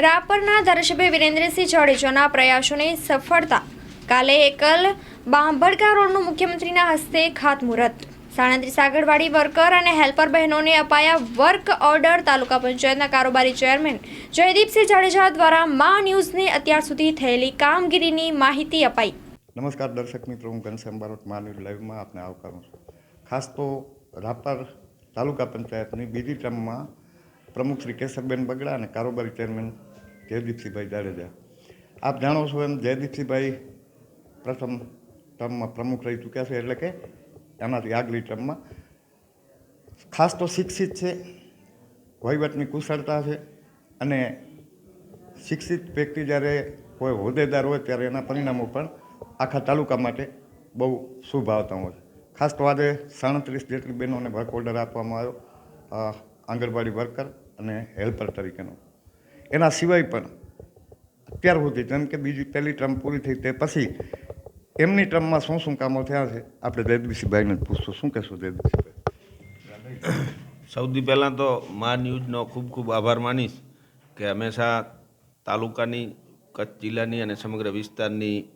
રાપરના ધારાસભ્ય વિરેન્દ્રસિંહ જાડેજાના પ્રયાસોની સફળતા. કાલે એકલ બાંભડકા રોડનું મુખ્યમંત્રીના હસ્તે ખાતમુહૂર્ત. સાણંદ્રી સાગરવાડી વર્કર અને હેલ્પર બહેનોને અપાયા વર્ક ઓર્ડર. તાલુકા પંચાયતના કારોબારી ચેરમેન જયદીપસિંહ જાડેજા દ્વારા મા ન્યૂઝને અત્યાર સુધી થયેલી કામગીરીની માહિતી અપાઈ. નમસ્કાર દર્શક મિત્રો, હું ઘનશ્યામ બારોટ માનવી લાઈવમાં આપને આવકારું છું. ખાસ તો રાપર તાલુકા પંચાયતની બીજી ટર્મમાં પ્રમુખ શ્રી કેશવબેન બગડા અને કારોબારી ચેરમેન જયદીપસિંહભાઈ જાડેજા. આપ જાણો છો એમ જયદીપસિંહભાઈ પ્રથમ ટર્મમાં પ્રમુખ રહી ચૂક્યા છે એટલે કે એનાથી આગલી ટર્મમાં. ખાસ તો શિક્ષિત છે, વહીવટની કુશળતા છે અને શિક્ષિત વ્યક્તિ જ્યારે કોઈ હોદ્દેદાર હોય ત્યારે એના પરિણામો પણ આખા તાલુકા માટે બહુ શુભ આવતા હોય ખાસ તો આજે સાડત્રીસ જેટલી બહેનોને વર્ક ઓર્ડર આપવામાં આવ્યો આંગણવાડી વર્કર. અને હેલ્પર તરીકેનો. એના સિવાય પણ અત્યાર સુધી જેમ કે બીજી પહેલી ટર્મ પૂરી થઈ તે પછી એમની ટર્મમાં શું શું કામો થયા છે? આપણે જયદીપસિંહભાઈને જ પૂછશું. શું કહેશું જયદીપસિંહભાઈ સૌથી પહેલાં તો મા ન્યૂઝનો ખૂબ ખૂબ આભાર માનીશ કે હંમેશા તાલુકાની, કચ્છ જિલ્લાની અને સમગ્ર વિસ્તારની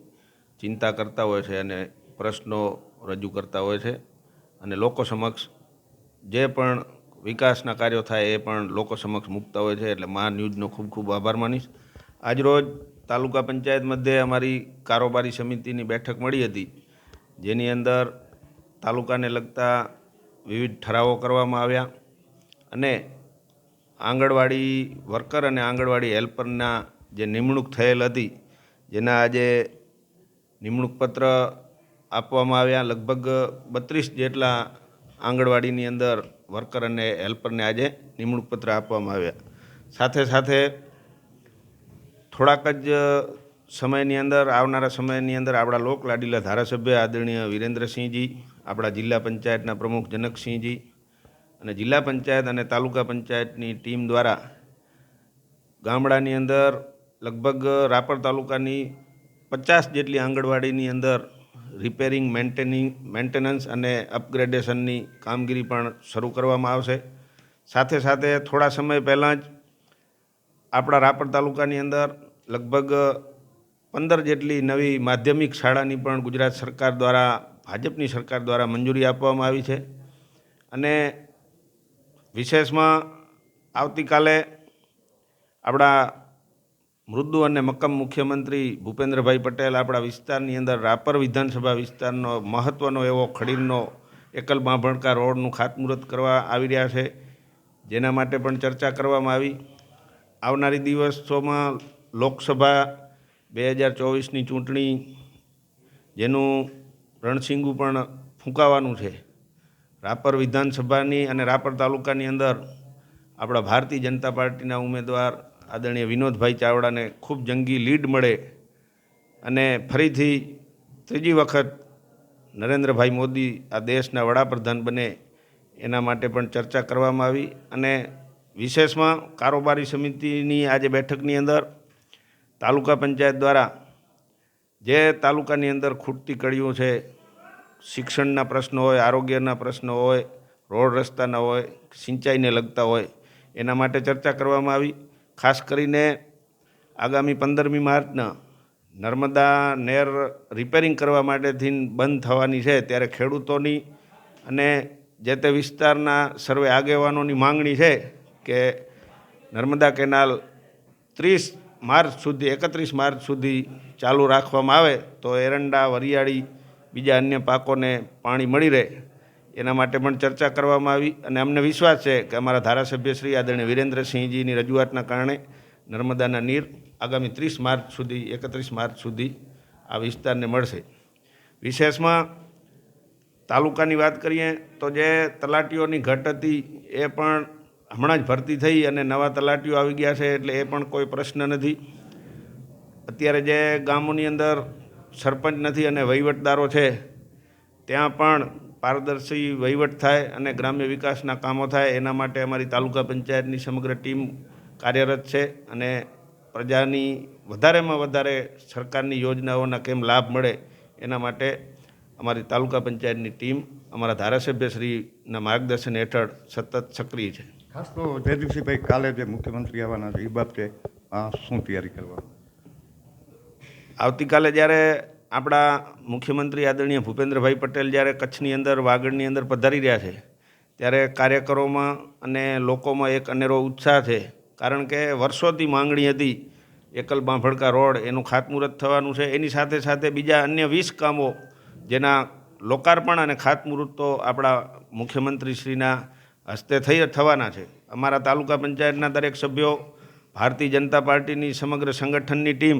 ચિંતા કરતા હોય છે અને પ્રશ્નો રજૂ કરતા હોય છે. અને લોકો સમક્ષ જે પણ વિકાસના કાર્યો થાય એ પણ લોકો સમક્ષ મૂકતા હોય છે, એટલે મા ન્યૂઝનો ખૂબ ખૂબ આભાર માનીશ. આજરોજ તાલુકા પંચાયત મધ્યે અમારી કારોબારી સમિતિની બેઠક મળી હતી, જેની અંદર તાલુકાને લગતા વિવિધ ઠરાવો કરવામાં આવ્યા અને આંગણવાડી વર્કર અને આંગણવાડી હેલ્પરના જે નિમણૂક થયેલ હતી, જેના આજે નિમણૂક પત્ર આપવામાં આવ્યા. લગભગ બત્રીસ જેટલા આંગણવાડીની અંદર વર્કર અને હેલ્પરને આજે નિમણૂક પત્ર આપવામાં આવ્યા. સાથે સાથે થોડાક જ સમયની અંદર, આવનારા સમયની અંદર આપણા લોકલાડીલા ધારાસભ્ય આદરણીય વિરેન્દ્રસિંહજી, આપણા જિલ્લા પંચાયતના પ્રમુખ જનકસિંહજી અને જિલ્લા પંચાયત અને તાલુકા પંચાયતની ટીમ દ્વારા ગામડાની અંદર લગભગ રાપર તાલુકાની પચાસ જેટલી આંગણવાડીની અંદર રિપેરિંગ મેન્ટેનિંગ મેન્ટેનન્સ અને અપગ્રેડેશનની કામગીરી પણ શરૂ કરવામાં આવશે. સાથે સાથે થોડા સમય પહેલાં જ આપણા રાપર તાલુકાની અંદર લગભગ પંદર જેટલી નવી માધ્યમિક શાળાની પણ ગુજરાત સરકાર દ્વારા, ભાજપની સરકાર દ્વારા મંજૂરી આપવામાં આવી છે. અને વિશેષમાં આવતીકાલે આપણા મૃદુ અને મક્કમ મુખ્યમંત્રી ભૂપેન્દ્રભાઈ પટેલ આપણા વિસ્તારની અંદર રાપર વિધાનસભા વિસ્તારનો મહત્ત્વનો એવો ખડીરનો એકલ બાંભણકા રોડનું ખાતમુહૂર્ત કરવા આવી રહ્યા છે, જેના માટે પણ ચર્ચા કરવામાં આવી. આવનારી દિવસોમાં લોકસભા બે હજાર ચોવીસની ચૂંટણી, જેનું રણસિંગુ પણ ફૂંકાવાનું છે. રાપર વિધાનસભાની અને રાપર તાલુકાની અંદર આપણા ભારતીય જનતા પાર્ટીના ઉમેદવાર આદરણીય વિનોદભાઈ ચાવડાને ખૂબ જંગી લીડ મળે અને ફરીથી ત્રીજી વખત નરેન્દ્રભાઈ મોદી આ દેશના વડાપ્રધાન બને એના માટે પણ ચર્ચા કરવામાં આવી અને વિશેષમાં કારોબારી સમિતિની આજે બેઠકની અંદર તાલુકા પંચાયત દ્વારા જે તાલુકાની અંદર ખૂટતી કડીઓ છે, શિક્ષણના પ્રશ્નો હોય, આરોગ્યના પ્રશ્નો હોય, રોડ રસ્તાના હોય, સિંચાઈને લગતા હોય, એના માટે ચર્ચા કરવામાં આવી. ખાસ કરીને આગામી પંદરમી માર્ચના નર્મદા નેર રિપેરિંગ કરવા માટેથી બંધ થવાની છે, ત્યારે ખેડૂતોની અને જે તે વિસ્તારના સર્વે આગેવાનોની માંગણી છે કે નર્મદા કેનાલ ત્રીસ માર્ચ સુધી, એકત્રીસ માર્ચ સુધી ચાલુ રાખવામાં આવે, તો એરંડા, વરિયાળી, બીજા અન્ય પાકોને પાણી મળી રહે. એના માટે પણ ચર્ચા કરવામાં આવી અને અમને વિશ્વાસ છે કે અમારા ધારાસભ્ય શ્રી આદરણીય વિરેન્દ્રસિંહજીની રજૂઆતના કારણે નર્મદાના નીર આગામી ત્રીસ માર્ચ સુધી, એકત્રીસ માર્ચ સુધી આ વિસ્તારને મળશે. વિશેષમાં તાલુકાની વાત કરીએ તો જે તલાટીઓની ઘટ હતી એ પણ હમણાં જ ભરતી થઈ અને નવા તલાટીઓ આવી ગયા છે એટલે એ પણ કોઈ પ્રશ્ન નથી. અત્યારે જે ગામોની અંદર સરપંચ નથી અને વહીવટદારો છે, ત્યાં પણ પારદર્શી વહીવટ થાય અને ગ્રામ્ય વિકાસના કામો થાય એના માટે અમારી તાલુકા પંચાયતની સમગ્ર ટીમ કાર્યરત છે અને પ્રજાની વધારેમાં વધારે સરકારની યોજનાઓના કેમ લાભ મળે એના માટે અમારી તાલુકા પંચાયતની ટીમ અમારા ધારાસભ્યશ્રીના માર્ગદર્શન હેઠળ સતત સક્રિય છે. ખાસ તો જયદીપસિંહભાઈ કાલે જે મુખ્યમંત્રી આવવાના છે એ બાબતે શું તૈયારી કરવા આવતીકાલે જ્યારે આપણા મુખ્યમંત્રી આદરણીય ભૂપેન્દ્રભાઈ પટેલ જ્યારે કચ્છની અંદર, વાગડની અંદર પધારી રહ્યા છે, ત્યારે કાર્યકરોમાં અને લોકોમાં એક અનેરો ઉત્સાહ છે. કારણ કે વર્ષોથી માંગણી હતી, એકલ બાંભડકા રોડ, એનું ખાતમુહૂર્ત થવાનું છે. એની સાથે સાથે બીજા અન્ય વીસ કામો, જેના લોકાર્પણ અને ખાતમુહૂર્ત તો આપણા મુખ્યમંત્રીશ્રીના હસ્તે થઈ, થવાના છે. અમારા તાલુકા પંચાયતના દરેક સભ્યો, ભારતીય જનતા પાર્ટીની સમગ્ર સંગઠનની ટીમ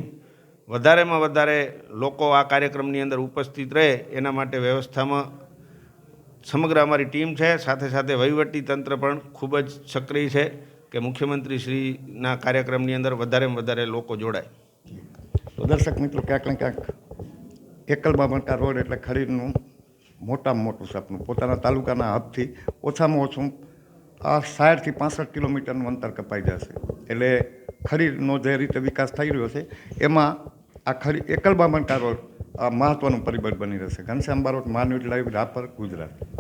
વધારેમાં વધારે લોકો આ કાર્યક્રમની અંદર ઉપસ્થિત રહે, એના માટે વ્યવસ્થામાં સમગ્ર અમારી ટીમ છે. સાથે સાથે વહીવટી તંત્ર પણ ખૂબ જ સક્રિય છે કે મુખ્યમંત્રી શ્રીના કાર્યક્રમની અંદર વધારેમાં વધારે લોકો જોડાય. તો દર્શક મિત્રો, ક્યાંક ને ક્યાંક એકલ બાબરકા રોડ એટલે ખરીદનું મોટામાં મોટું સપનું. પોતાના તાલુકાના હદથી ઓછામાં ઓછું આ સાઠથી પાસઠ કિલોમીટરનું અંતર કપાઈ જશે. એટલે ખરીદનો જે રીતે વિકાસ થઈ રહ્યો છે, એમાં આ ખરી એકલ બાબરકા રોડ આ મહત્ત્વનું પરિબળ બની રહેશે. ઘનશ્યામ બારોટ માન્યુટ લાઈવ રાપર ગુજરાત.